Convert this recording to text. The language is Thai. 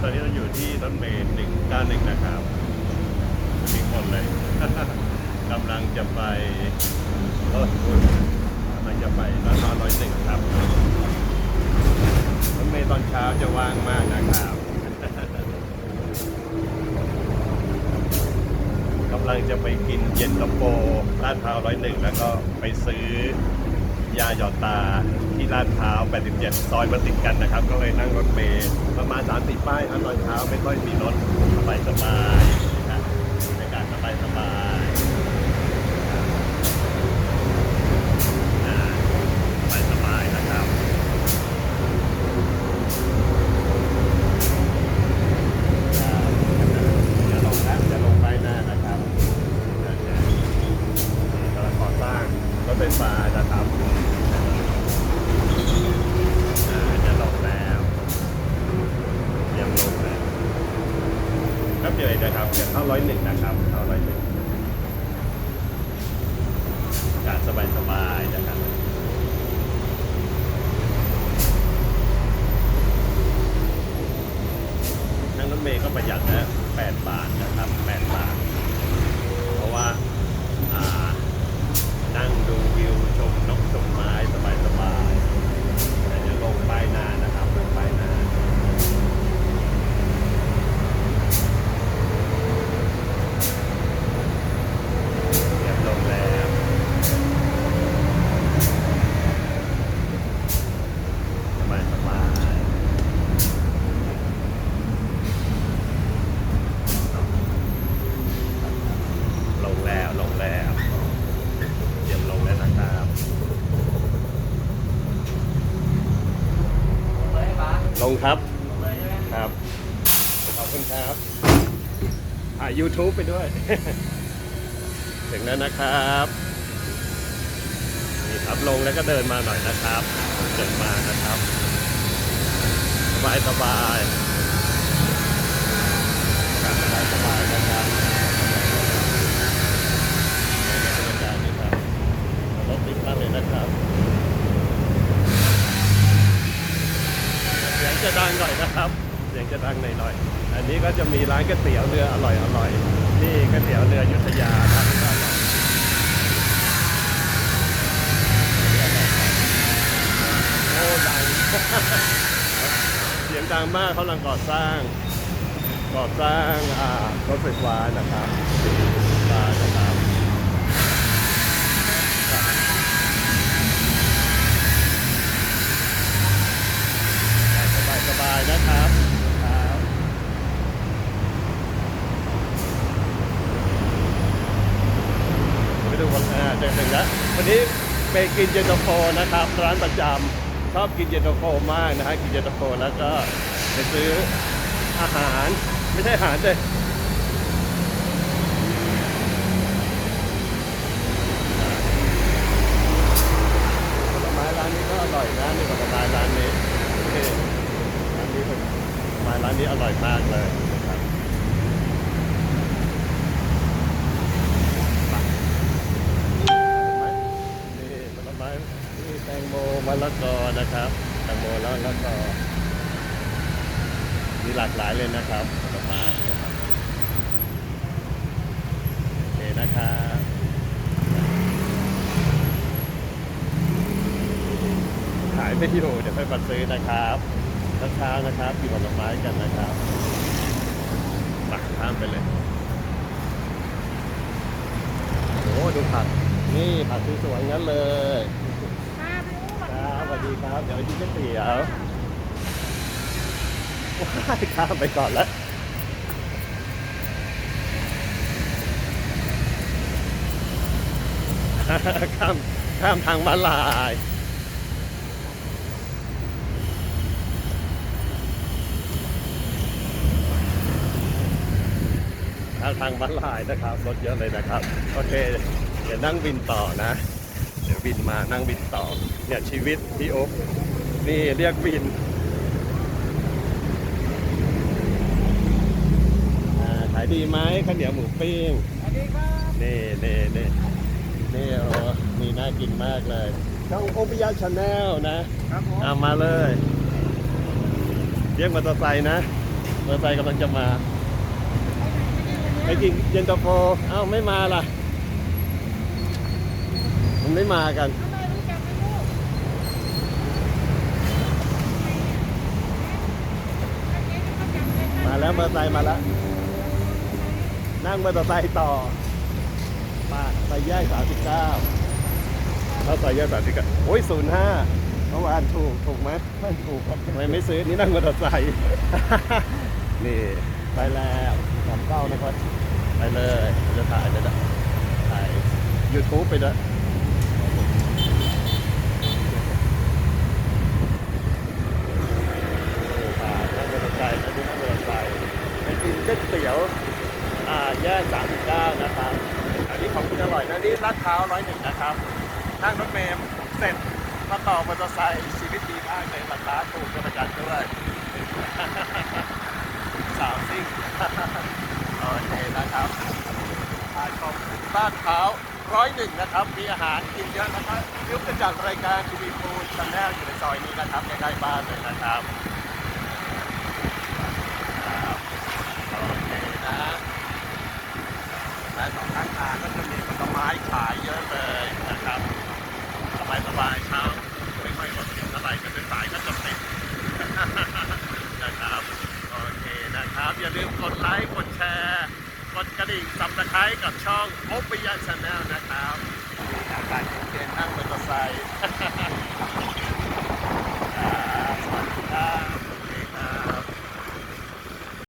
ตอนนี้เราอยู่ที่รถเมล์หนึ่งเก้าหนึ่งนะครับ มีคนเลยกำลังจะไปเออกำลังจะไปร้านร้อยหนึ่งครับ รถเมล์ตอนเช้าจะว่างมากนะครับกำลังจะไปกินเย็นตาโฟลาดพร้าวร้อยหนึ่งแล้วก็ไปซื้อ ยาหยอดตาที่ลาดพร้าว 87 ซอยมาติดกันนะครับ ก็เลยนั่งรถเมล์ประมาณ30ป้ายอันตอนเช้าไม่ค่อยมีรถสบายสบายๆนะครับในการสบายสบายๆอ่าสบายสบายๆนะครับ จะลงแล้วจะลงไปหน้านะครับกำลังก่อสร้างรถ ไฟฟ้านะครับอ่าจะลงแล้วเตรียมลงแล้วครับเดี๋ยวเลยนะครับจะเข้าร้อยหนึ่งนะครับเข้าร้อยหนึ่งการสบายสบายๆนะครับนั่งรถเมย์ก็ประหยัดนะ8บาทนะครับ8บาท เพราะว่า อ่า นั่งดูวิ นกชมไม้สบายสบายๆแต่จะลงป้ายหน้านะครับลงป้ายหน้าเตรียมลงแล้วสบายสบายๆ ลงแล้วลงแล้วเตรียมลงแล้วนะครับ เลยปะ ลงครับครับ ขอบคุณครับถ่าย YouTube ไปด้วย ถึงแล้วนะครับนี่ครับลงแล้วก็เดินมาหน่อยนะครับ เดินมานะครับ สบายสบายสบายสบายนะครับบรรยากาศนี่ครับรถติดมากเลยนะครับ เสียงจะดังหน่อยนะครับ เสียงจะดังหน่อยๆอั นี้ก็จะมีร้านก๋วยเตี๋ยวเรืออร่อยอร่อยนี่ก๋วยเตี๋ยวเรืออยุทธยาครับก็อร่อยโอ้ดังเสียงดังมากเขากำลังก่อสร้าง ก่อสร้างอ่ารถไฟฟ้านะครับรถไฟฟ้านะครับสบายสบายๆนะครับครับไปดูกันอ่าเจอถึงแล้ วันนี้ไปกินเย็นตาโฟนะครับ ร้านประจำชอบกินเย็นตาโฟมากนะฮะกินเย็นตาโฟแล้วก็ไปซื้ออาหารไม่ใช่อาหารเลยผลไม้ร้านนี้ก็อร่อยนะนี่ผลไม้ร้านนี้ร้านนี้ผลไม้ร้านนี้อร่อยมากเลย ละกอนะครับแตงโมแล้วล้วก็มีหลากหลายเลยนะครับผลไม้นะครับโอเคนะครับขายไม่อยู่เดี๋ยวไปมาซื้อนะครับเช้าๆนะครับกินผลไม้กันนะครับมาข้ามไปเลยโอ้ดูผักนี่ผักสวยๆงั้นเลย ค่ะพี่อู้ ครับสวัส ดีครับ เดี๋ยวไปกินก๋วยเตี๋ยวว้ายข้ามไปก่อนแล้วข้ามข้ามทางมาลายข้ามทางมาลายนะครับ รถเยอะเลยนะครับ โอเค เดี๋ยวนั่งบินต่อนะ เดี๋ยวบินมานั่งบินต่อ เนี่ยชีวิตพี่โอ๊คนี่เรียกบินอ่าขายดีไหมข้าวเหนียวหมูปิ้งสวัสดีครับนี่นี่นี่นี่โอ้นี่น่ากินมากเลยช่องโอปิยะชาแนลนะครับผมเอามาเลยเรียกมอเตอร์ไซค์นะมอเตอร์ไซค์กำลังจะมาไปกินเย็นตาโฟเอ้าไม่มาล่ะ มันไม่มากัน มาแล้วมอเตอร์ไซค์มาแล้ว นั่งมอเตอร์ไซค์ต่อมาไปแยกสามสิบเก้าถ้าใส่แยกสามสิบเก้าโอ้ยศูนย์ห้าเมื่อวานถูก ถูกไหมไม่ถูกครับทำไมไม่ซื้อ นี่นั่งมอเตอร์ไซค์ นี่ ไปแล้วสามเก้านะครับ ไปเลย จะถ่ายจะถ่ายยูทูบไปด้วยอ่านั่งมอเตอร์ไซค์ไปดูนั่งมอเตอร์ไซค์ไปกินก๋วยเตี๋ยว อ่าแยก39 นะครับ อันนี้ของคุณอร่อยนะนี่ ลาดพร้าวร้อยหนึ่งนะครับนั่งรถเมล์เสร็จมาต่อมอเตอร์ไซค์ชีวิตดีมากเลยราคาถูกกระประหยัดด้วยสาวซิ่งโอเคนะครับทานของลาดพร้าวร้อยหนึ่งนะครับ มีอาหารกินเยอะนะครับยุคจากรายการทีวีฟูดชาแนลอยู่ในซอยนี้นะครับใกล้ๆบ้านเลยนะครับครับโอเคนะและสองข้างทางก็จะมีผลไม้ขายเยอะเลยนะครับสบายสบายๆเช้าไม่ค่อยรถติดอะไรก็เป็นสายก็จะติด นะครับโอเคนะครับ อย่าลืมกดไลค์กดแชร์กดก ระดิ่งสับตะไคร้กับช่องโอปิยาชาแนลนะครับอากาศเย็นๆนั่งมอเตอร์ไซค์